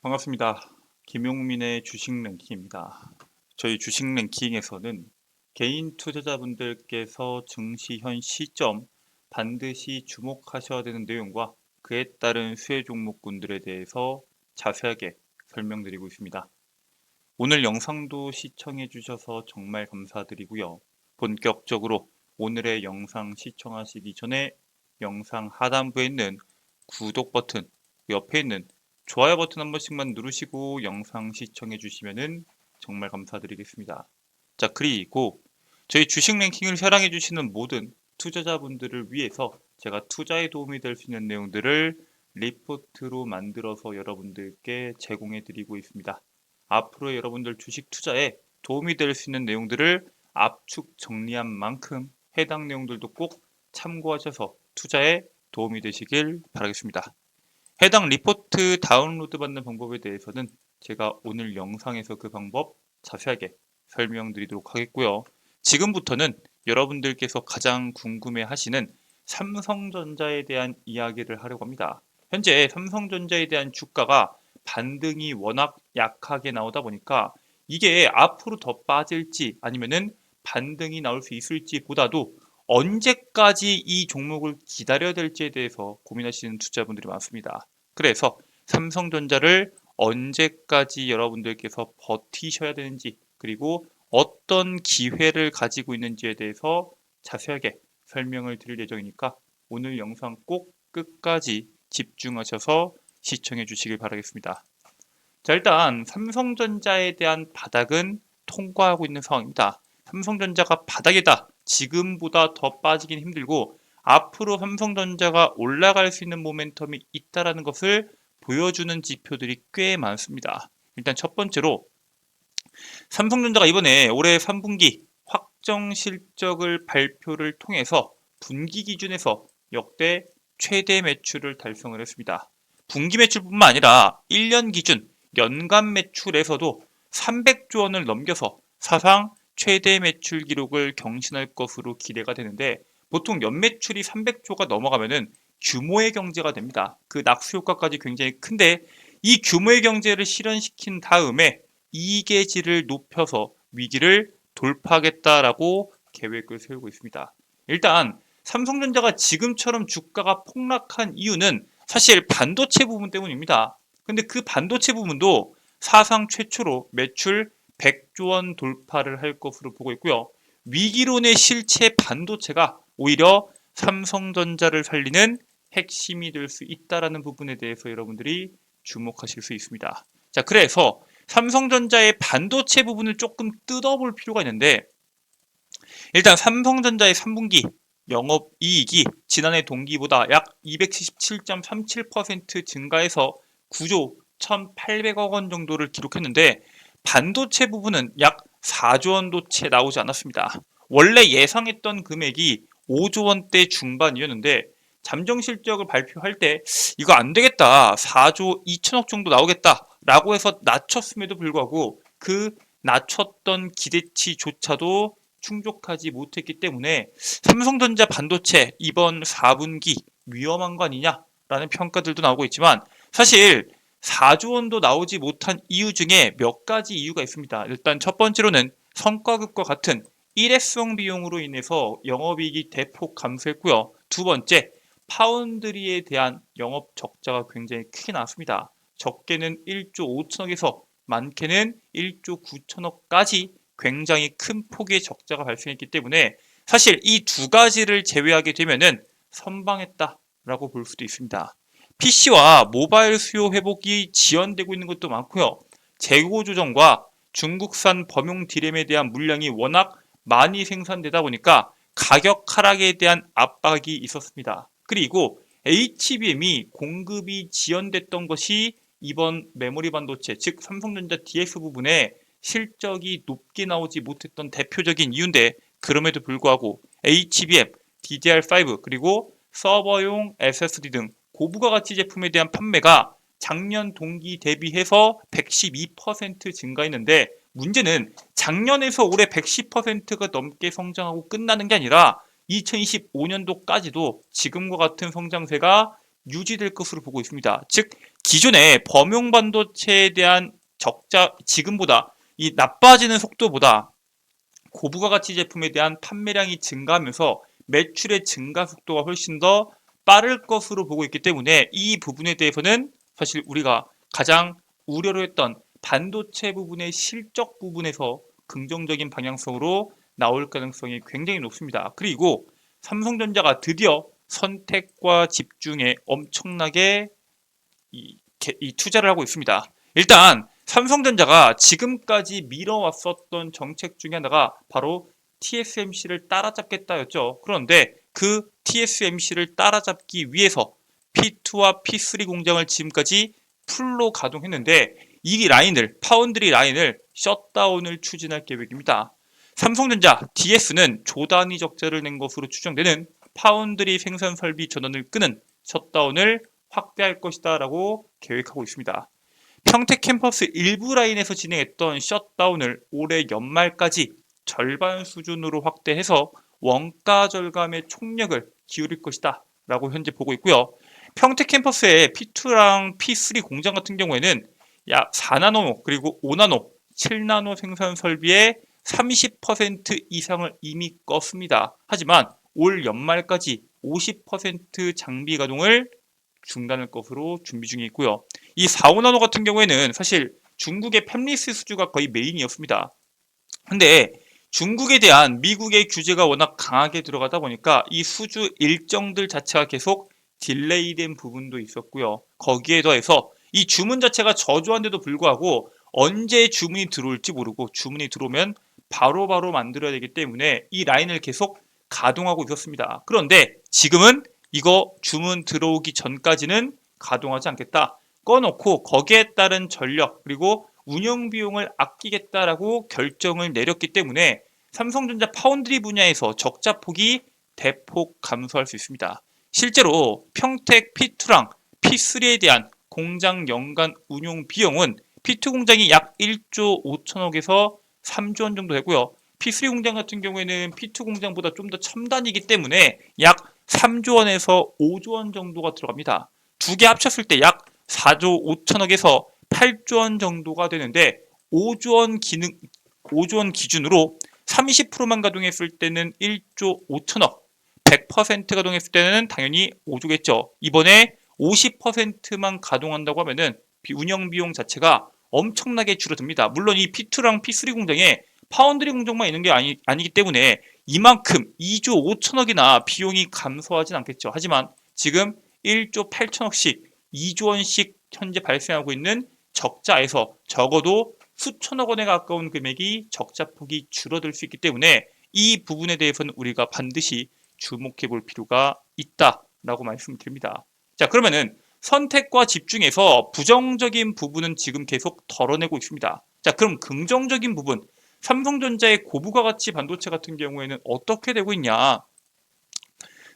반갑습니다. 김용민의 주식 랭킹입니다. 저희 주식 랭킹에서는 개인 투자자분들께서 증시 현 시점 반드시 주목하셔야 되는 내용과 그에 따른 수혜 종목군들에 대해서 자세하게 설명드리고 있습니다. 오늘 영상도 시청해 주셔서 정말 감사드리고요. 본격적으로 오늘의 영상 시청하시기 전에 영상 하단부에 있는 구독 버튼, 그 옆에 있는 좋아요 버튼 한 번씩만 누르시고 영상 시청해 주시면 정말 감사드리겠습니다. 자, 그리고 저희 주식 랭킹을 사랑해 주시는 모든 투자자분들을 위해서 제가 투자에 도움이 될 수 있는 내용들을 리포트로 만들어서 여러분들께 제공해 드리고 있습니다. 앞으로 여러분들 주식 투자에 도움이 될 수 있는 내용들을 압축 정리한 만큼 해당 내용들도 꼭 참고하셔서 투자에 도움이 되시길 바라겠습니다. 해당 리포트 다운로드 받는 방법에 대해서는 제가 오늘 영상에서 그 방법 자세하게 설명드리도록 하겠고요. 지금부터는 여러분들께서 가장 궁금해 하시는 삼성전자에 대한 이야기를 하려고 합니다. 현재 삼성전자에 대한 주가가 반등이 워낙 약하게 나오다 보니까 이게 앞으로 더 빠질지 아니면은 반등이 나올 수 있을지 보다도 언제까지 이 종목을 기다려야 될지에 대해서 고민하시는 투자분들이 많습니다. 그래서 삼성전자를 언제까지 여러분들께서 버티셔야 되는지 그리고 어떤 기회를 가지고 있는지에 대해서 자세하게 설명을 드릴 예정이니까 오늘 영상 꼭 끝까지 집중하셔서 시청해 주시길 바라겠습니다. 자, 일단 삼성전자에 대한 바닥은 통과하고 있는 상황입니다. 삼성전자가 바닥이다. 지금보다 더 빠지긴 힘들고 앞으로 삼성전자가 올라갈 수 있는 모멘텀이 있다라는 것을 보여주는 지표들이 꽤 많습니다. 일단 첫 번째로 삼성전자가 이번에 올해 3분기 확정 실적을 발표를 통해서 분기 기준에서 역대 최대 매출을 달성을 했습니다. 분기 매출뿐만 아니라 1년 기준 연간 매출에서도 300조 원을 넘겨서 사상 최대 매출 기록을 경신할 것으로 기대가 되는데 보통 연매출이 300조가 넘어가면은 규모의 경제가 됩니다. 그 낙수 효과까지 굉장히 큰데 이 규모의 경제를 실현시킨 다음에 이계질을 높여서 위기를 돌파하겠다라고 계획을 세우고 있습니다. 일단 삼성전자가 지금처럼 주가가 폭락한 이유는 사실 반도체 부분 때문입니다. 근데 그 반도체 부분도 사상 최초로 매출 100조 원 돌파를 할 것으로 보고 있고요. 위기론의 실체 반도체가 오히려 삼성전자를 살리는 핵심이 될 수 있다라는 부분에 대해서 여러분들이 주목하실 수 있습니다. 자, 그래서 삼성전자의 반도체 부분을 조금 뜯어볼 필요가 있는데 일단 삼성전자의 3분기 영업 이익이 지난해 동기보다 약 277.37% 증가해서 9조 1,800억 원 정도를 기록했는데 반도체 부분은 약 4조 원도 채 나오지 않았습니다. 원래 예상했던 금액이 5조 원대 중반이었는데 잠정 실적을 발표할 때 이거 안 되겠다. 4조 2천억 정도 나오겠다라고 해서 낮췄음에도 불구하고 그 낮췄던 기대치조차도 충족하지 못했기 때문에 삼성전자 반도체 이번 4분기 위험한 거 아니냐라는 평가들도 나오고 있지만 사실 4조 원도 나오지 못한 이유 중에 몇 가지 이유가 있습니다. 일단 첫 번째로는 성과급과 같은 일회성 비용으로 인해서 영업이익이 대폭 감소했고요. 두 번째, 파운드리에 대한 영업 적자가 굉장히 크게 나왔습니다. 적게는 1조 5천억에서 많게는 1조 9천억까지 굉장히 큰 폭의 적자가 발생했기 때문에 사실 이 두 가지를 제외하게 되면은 선방했다라고 볼 수도 있습니다. PC와 모바일 수요 회복이 지연되고 있는 것도 많고요. 재고 조정과 중국산 범용 디램에 대한 물량이 워낙 많이 생산되다 보니까 가격 하락에 대한 압박이 있었습니다. 그리고 HBM이 공급이 지연됐던 것이 이번 메모리 반도체, 즉 삼성전자 DX 부분에 실적이 높게 나오지 못했던 대표적인 이유인데 그럼에도 불구하고 HBM, DDR5 그리고 서버용 SSD 등 고부가 가치 제품에 대한 판매가 작년 동기 대비해서 112% 증가했는데 문제는 작년에서 올해 110%가 넘게 성장하고 끝나는 게 아니라 2025년도까지도 지금과 같은 성장세가 유지될 것으로 보고 있습니다. 즉 기존의 범용 반도체에 대한 적자 지금보다 이 나빠지는 속도보다 고부가 가치 제품에 대한 판매량이 증가하면서 매출의 증가 속도가 훨씬 더 빠를 것으로 보고 있기 때문에 이 부분에 대해서는 사실 우리가 가장 우려로 했던 반도체 부분의 실적 부분에서 긍정적인 방향성으로 나올 가능성이 굉장히 높습니다. 그리고 삼성전자가 드디어 선택과 집중에 엄청나게 이, 이 투자를 하고 있습니다. 일단 삼성전자가 지금까지 미뤄왔었던 정책 중에 하나가 바로 TSMC를 따라잡겠다였죠. 그런데 그 TSMC를 따라잡기 위해서 P2와 P3 공장을 지금까지 풀로 가동했는데 이 라인을 파운드리 라인을 셧다운을 추진할 계획입니다. 삼성전자 DS는 조단위 적자를 낸 것으로 추정되는 파운드리 생산 설비 전원을 끄는 셧다운을 확대할 것이다 라고 계획하고 있습니다. 평택 캠퍼스 일부 라인에서 진행했던 셧다운을 올해 연말까지 절반 수준으로 확대해서 원가 절감에 총력을 기울일 것이다 라고 현재 보고 있고요. 평택 캠퍼스의 P2랑 P3 공장 같은 경우에는 약 4나노 그리고 5나노, 7나노 생산 설비의 30% 이상을 이미 껐습니다. 하지만 올 연말까지 50% 장비 가동을 중단할 것으로 준비 중에 있고요. 이 4, 5나노 같은 경우에는 사실 중국의 팹리스 수주가 거의 메인이었습니다. 근데 중국에 대한 미국의 규제가 워낙 강하게 들어가다 보니까 이 수주 일정들 자체가 계속 딜레이된 부분도 있었고요. 거기에 더해서 이 주문 자체가 저조한데도 불구하고 언제 주문이 들어올지 모르고 주문이 들어오면 바로바로 바로 만들어야 되기 때문에 이 라인을 계속 가동하고 있었습니다. 그런데 지금은 이거 주문 들어오기 전까지는 가동하지 않겠다. 꺼놓고 거기에 따른 전력 그리고 운영 비용을 아끼겠다라고 결정을 내렸기 때문에 삼성전자 파운드리 분야에서 적자 폭이 대폭 감소할 수 있습니다. 실제로 평택 P2랑 P3에 대한 공장 연간 운용 비용은 P2 공장이 약 1조 5천억에서 3조 원 정도 되고요. P3 공장 같은 경우에는 P2 공장보다 좀 더 첨단이기 때문에 약 3조 원에서 5조 원 정도가 들어갑니다. 두 개 합쳤을 때 약 4조 5천억에서 8조 원 정도가 되는데 5조 원 기능 5조 원 기준으로 30%만 가동했을 때는 1조 5천억, 100% 가동했을 때는 당연히 5조겠죠. 이번에 50%만 가동한다고 하면은 운영 비용 자체가 엄청나게 줄어듭니다. 물론 이 P2랑 P3 공장에 파운드리 공정만 있는 게 아니, 아니기 때문에 이만큼 2조 5천억이나 비용이 감소하진 않겠죠. 하지만 지금 1조 8천억씩 2조 원씩 현재 발생하고 있는 적자에서 적어도 수천억 원에 가까운 금액이 적자폭이 줄어들 수 있기 때문에 이 부분에 대해서는 우리가 반드시 주목해 볼 필요가 있다라고 말씀드립니다. 자, 그러면은 선택과 집중해서 부정적인 부분은 지금 계속 덜어내고 있습니다. 자, 그럼 긍정적인 부분, 삼성전자의 고부가 가치 반도체 같은 경우에는 어떻게 되고 있냐?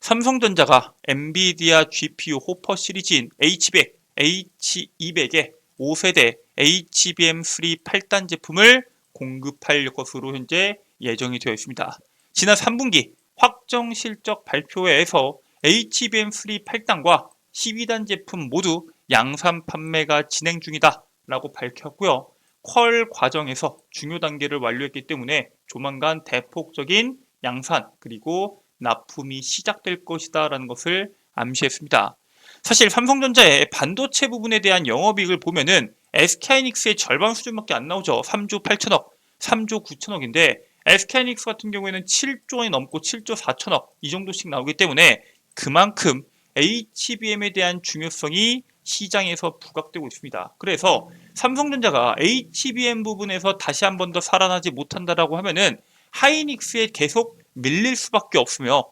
삼성전자가 엔비디아 GPU 호퍼 시리즈인 H100, H200의 5세대 HBM3 8단 제품을 공급할 것으로 현재 예정이 되어 있습니다. 지난 3분기 확정 실적 발표회에서 HBM3 8단과 12단 제품 모두 양산 판매가 진행 중이다 라고 밝혔고요. 퀄 과정에서 중요 단계를 완료했기 때문에 조만간 대폭적인 양산 그리고 납품이 시작될 것이다 라는 것을 암시했습니다. 사실 삼성전자의 반도체 부분에 대한 영업이익을 보면은 SK하이닉스의 절반 수준밖에 안 나오죠. 3조 8천억, 3조 9천억인데 SK하이닉스 같은 경우에는 7조 원이 넘고 7조 4천억 이 정도씩 나오기 때문에 그만큼 HBM에 대한 중요성이 시장에서 부각되고 있습니다. 그래서 삼성전자가 HBM 부분에서 다시 한 번 더 살아나지 못한다라고 하면은 하이닉스에 계속 밀릴 수밖에 없으며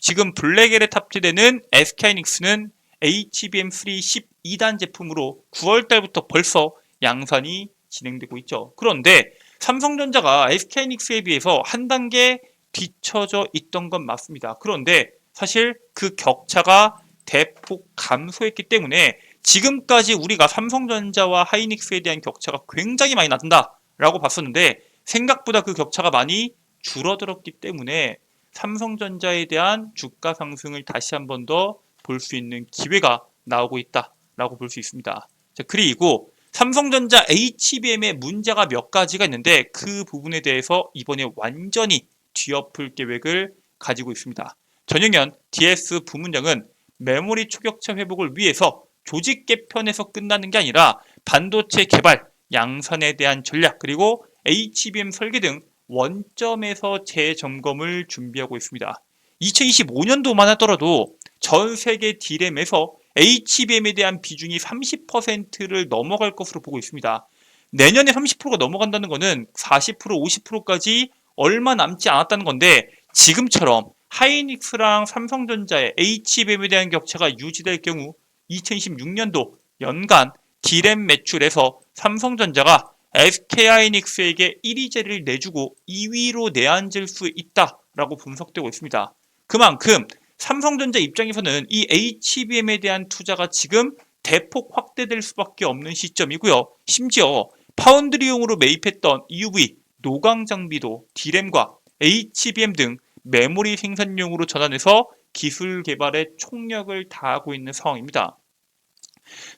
지금 블랙엘에 탑재되는 SK하이닉스는 HBM3 12단 제품으로 9월 달부터 벌써 양산이 진행되고 있죠. 그런데 삼성전자가 SK하이닉스에 비해서 한 단계 뒤처져 있던 건 맞습니다. 그런데 사실 그 격차가 대폭 감소했기 때문에 지금까지 우리가 삼성전자와 하이닉스에 대한 격차가 굉장히 많이 나타다라고 봤었는데 생각보다 그 격차가 많이 줄어들었기 때문에 삼성전자에 대한 주가 상승을 다시 한 번 더 볼 수 있는 기회가 나오고 있다라고 볼 수 있습니다. 자, 그리고 삼성전자 HBM의 문제가 몇 가지가 있는데 그 부분에 대해서 이번에 완전히 뒤엎을 계획을 가지고 있습니다. 전용현 DS 부문장은 메모리 초격차 회복을 위해서 조직 개편에서 끝나는 게 아니라 반도체 개발, 양산에 대한 전략, 그리고 HBM 설계 등 원점에서 재점검을 준비하고 있습니다. 2025년도만 하더라도 전 세계 디램에서 HBM에 대한 비중이 30%를 넘어갈 것으로 보고 있습니다. 내년에 30%가 넘어간다는 것은 40% 50%까지 얼마 남지 않았다는 건데 지금처럼 하이닉스랑 삼성전자의 HBM에 대한 격차가 유지될 경우 2026년도 연간 디램 매출에서 삼성전자가 SK하이닉스에게 1위 자리를 내주고 2위로 내앉을 수 있다라고 분석되고 있습니다. 그만큼 삼성전자 입장에서는 이 HBM에 대한 투자가 지금 대폭 확대될 수밖에 없는 시점이고요. 심지어 파운드리용으로 매입했던 EUV, 노광 장비도 D램과 HBM 등 메모리 생산용으로 전환해서 기술 개발에 총력을 다하고 있는 상황입니다.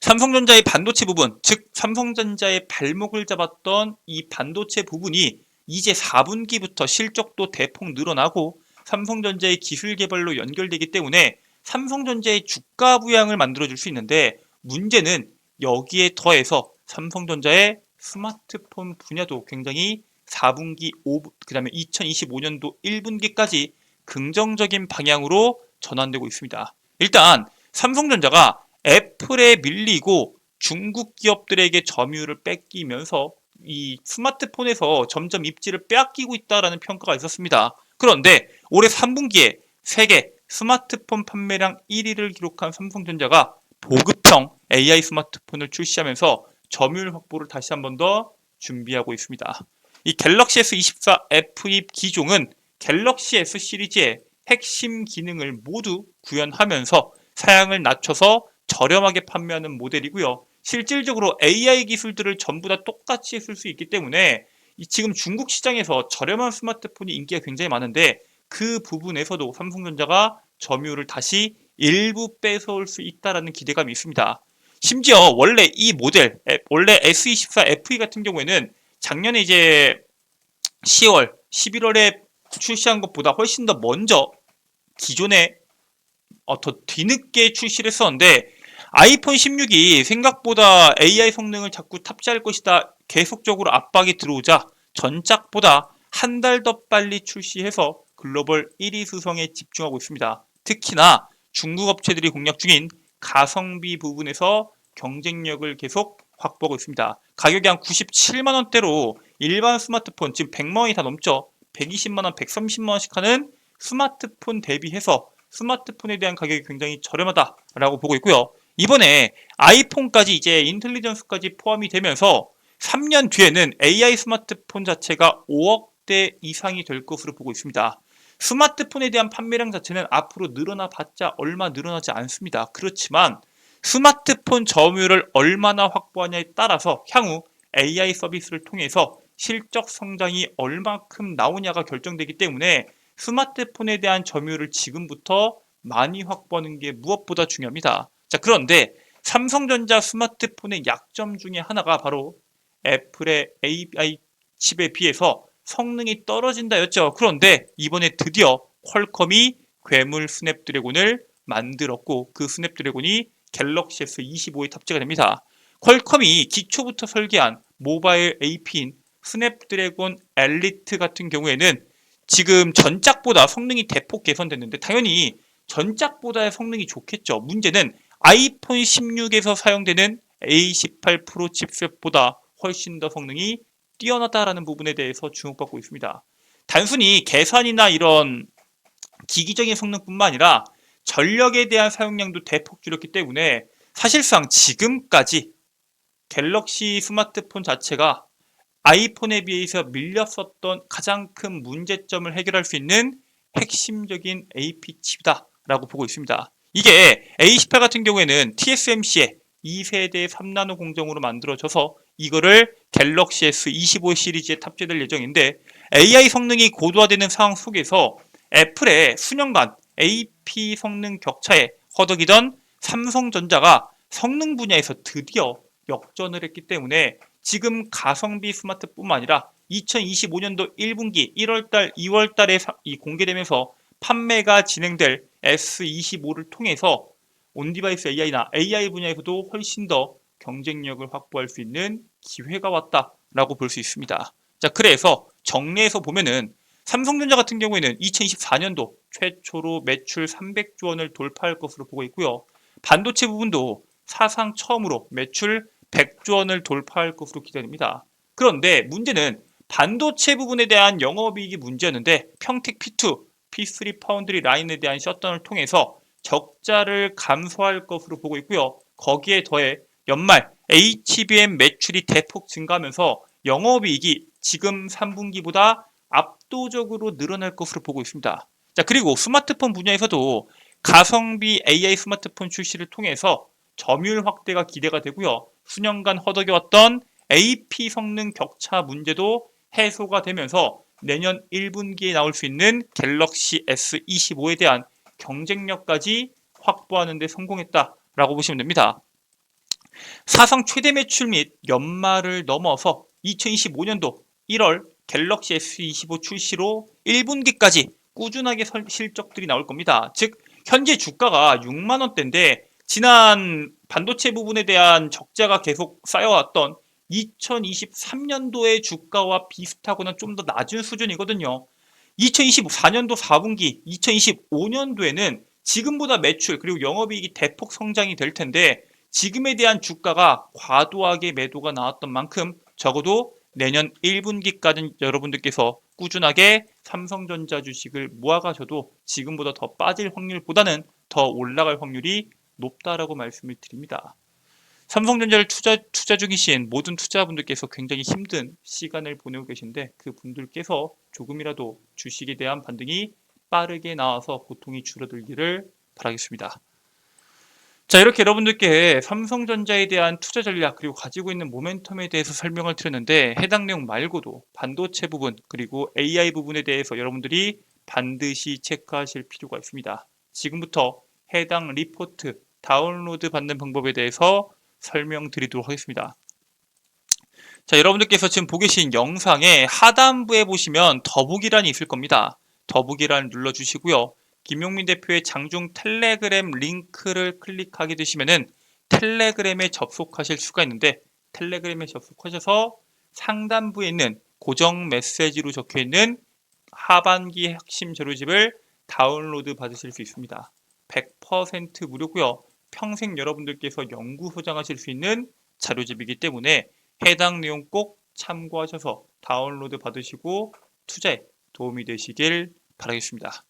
삼성전자의 반도체 부분, 즉 삼성전자의 발목을 잡았던 이 반도체 부분이 이제 4분기부터 실적도 대폭 늘어나고 삼성전자의 기술 개발로 연결되기 때문에 삼성전자의 주가 부양을 만들어줄 수 있는데 문제는 여기에 더해서 삼성전자의 스마트폰 분야도 굉장히 4분기, 5, 그 다음에 2025년도 1분기까지 긍정적인 방향으로 전환되고 있습니다. 일단 삼성전자가 애플에 밀리고 중국 기업들에게 점유율을 뺏기면서 이 스마트폰에서 점점 입지를 빼앗기고 있다라는 평가가 있었습니다. 그런데 올해 3분기에 세계 스마트폰 판매량 1위를 기록한 삼성전자가 보급형 AI 스마트폰을 출시하면서 점유율 확보를 다시 한 번 더 준비하고 있습니다. 이 갤럭시 S24 F2 기종은 갤럭시 S 시리즈의 핵심 기능을 모두 구현하면서 사양을 낮춰서 저렴하게 판매하는 모델이고요. 실질적으로 AI 기술들을 전부 다 똑같이 쓸 수 있기 때문에 지금 중국 시장에서 저렴한 스마트폰이 인기가 굉장히 많은데 그 부분에서도 삼성전자가 점유율을 다시 일부 뺏어올 수 있다라는 기대감이 있습니다. 심지어 원래 이 모델, 원래 S24 FE 같은 경우에는 작년에 이제 10월, 11월에 출시한 것보다 훨씬 더 먼저 기존에 어, 더 뒤늦게 출시를 했었는데 아이폰 16이 생각보다 AI 성능을 자꾸 탑재할 것이다 계속적으로 압박이 들어오자 전작보다 한 달 더 빨리 출시해서 글로벌 1위 수성에 집중하고 있습니다. 특히나 중국 업체들이 공략 중인 가성비 부분에서 경쟁력을 계속 확보하고 있습니다. 가격이 한 97만 원대로 일반 스마트폰 지금 100만 원이 다 넘죠. 120만 원, 130만 원씩 하는 스마트폰 대비해서 스마트폰에 대한 가격이 굉장히 저렴하다라고 보고 있고요. 이번에 아이폰까지 이제 인텔리전스까지 포함이 되면서 3년 뒤에는 AI 스마트폰 자체가 5억대 이상이 될 것으로 보고 있습니다. 스마트폰에 대한 판매량 자체는 앞으로 늘어나 봤자 얼마 늘어나지 않습니다. 그렇지만 스마트폰 점유율을 얼마나 확보하냐에 따라서 향후 AI 서비스를 통해서 실적 성장이 얼마큼 나오냐가 결정되기 때문에 스마트폰에 대한 점유율을 지금부터 많이 확보하는 게 무엇보다 중요합니다. 자, 그런데 삼성전자 스마트폰의 약점 중에 하나가 바로 애플의 AI 칩에 비해서 성능이 떨어진다였죠. 그런데 이번에 드디어 퀄컴이 괴물 스냅드래곤을 만들었고 그 스냅드래곤이 갤럭시 S25에 탑재가 됩니다. 퀄컴이 기초부터 설계한 모바일 AP인 스냅드래곤 엘리트 같은 경우에는 지금 전작보다 성능이 대폭 개선됐는데 당연히 전작보다의 성능이 좋겠죠. 문제는 아이폰 16에서 사용되는 A18 프로 칩셋보다 훨씬 더 성능이 뛰어나다라는 부분에 대해서 주목받고 있습니다. 단순히 계산이나 이런 기기적인 성능뿐만 아니라 전력에 대한 사용량도 대폭 줄였기 때문에 사실상 지금까지 갤럭시 스마트폰 자체가 아이폰에 비해서 밀렸었던 가장 큰 문제점을 해결할 수 있는 핵심적인 AP 칩이다라고 보고 있습니다. 이게 A18 같은 경우에는 TSMC의 2세대 3나노 공정으로 만들어져서 이거를 갤럭시 S25 시리즈에 탑재될 예정인데 AI 성능이 고도화되는 상황 속에서 애플의 수년간 AP 성능 격차에 허덕이던 삼성전자가 성능 분야에서 드디어 역전을 했기 때문에 지금 가성비 스마트뿐만 아니라 2025년도 1분기 1월달, 2월달에 이 공개되면서 판매가 진행될 S25를 통해서 온디바이스 AI나 AI 분야에서도 훨씬 더 경쟁력을 확보할 수 있는 기회가 왔다라고 볼 수 있습니다. 자, 그래서 정리해서 보면은 삼성전자 같은 경우에는 2024년도 최초로 매출 300조 원을 돌파할 것으로 보고 있고요. 반도체 부분도 사상 처음으로 매출 100조 원을 돌파할 것으로 기대됩니다. 그런데 문제는 반도체 부분에 대한 영업이익이 문제였는데 평택 P2, P3 파운드리 라인에 대한 셧다운을 통해서 적자를 감소할 것으로 보고 있고요. 거기에 더해 연말 HBM 매출이 대폭 증가하면서 영업이익이 지금 3분기보다 압도적으로 늘어날 것으로 보고 있습니다. 자, 그리고 스마트폰 분야에서도 가성비 AI 스마트폰 출시를 통해서 점유율 확대가 기대가 되고요. 수년간 허덕여왔던 AP 성능 격차 문제도 해소가 되면서 내년 1분기에 나올 수 있는 갤럭시 S25에 대한 경쟁력까지 확보하는 데 성공했다라고 보시면 됩니다. 사상 최대 매출 및 연말을 넘어서 2025년도 1월 갤럭시 S25 출시로 1분기까지 꾸준하게 설- 실적들이 나올 겁니다. 즉 현재 주가가 6만 원대인데 지난 반도체 부분에 대한 적자가 계속 쌓여왔던 2023년도의 주가와 비슷하거나 좀 더 낮은 수준이거든요. 2024년도 4분기, 2025년도에는 지금보다 매출 그리고 영업이익이 대폭 성장이 될 텐데 지금에 대한 주가가 과도하게 매도가 나왔던 만큼 적어도 내년 1분기까지는 여러분들께서 꾸준하게 삼성전자 주식을 모아가셔도 지금보다 더 빠질 확률보다는 더 올라갈 확률이 높다라고 말씀을 드립니다. 삼성전자를 투자, 투자 중이신 모든 투자분들께서 굉장히 힘든 시간을 보내고 계신데 그 분들께서 조금이라도 주식에 대한 반등이 빠르게 나와서 고통이 줄어들기를 바라겠습니다. 자, 이렇게 여러분들께 삼성전자에 대한 투자 전략 그리고 가지고 있는 모멘텀에 대해서 설명을 드렸는데 해당 내용 말고도 반도체 부분 그리고 AI 부분에 대해서 여러분들이 반드시 체크하실 필요가 있습니다. 지금부터 해당 리포트 다운로드 받는 방법에 대해서 설명드리도록 하겠습니다. 자, 여러분들께서 지금 보고 계신 영상의 하단부에 보시면 더보기란이 있을 겁니다. 더보기란 눌러주시고요. 김용민 대표의 장중 텔레그램 링크를 클릭하게 되시면은 텔레그램에 접속하실 수가 있는데 텔레그램에 접속하셔서 상단부에 있는 고정 메시지로 적혀 있는 하반기 핵심 자료집을 다운로드 받으실 수 있습니다. 100% 무료고요. 평생 여러분들께서 연구 소장하실 수 있는 자료집이기 때문에 해당 내용 꼭 참고하셔서 다운로드 받으시고 투자에 도움이 되시길 바라겠습니다.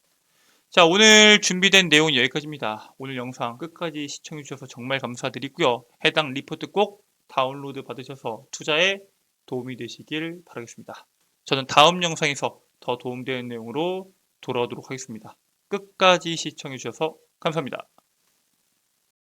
자, 오늘 준비된 내용은 여기까지입니다. 오늘 영상 끝까지 시청해 주셔서 정말 감사드리고요. 해당 리포트 꼭 다운로드 받으셔서 투자에 도움이 되시길 바라겠습니다. 저는 다음 영상에서 더 도움되는 내용으로 돌아오도록 하겠습니다. 끝까지 시청해 주셔서 감사합니다.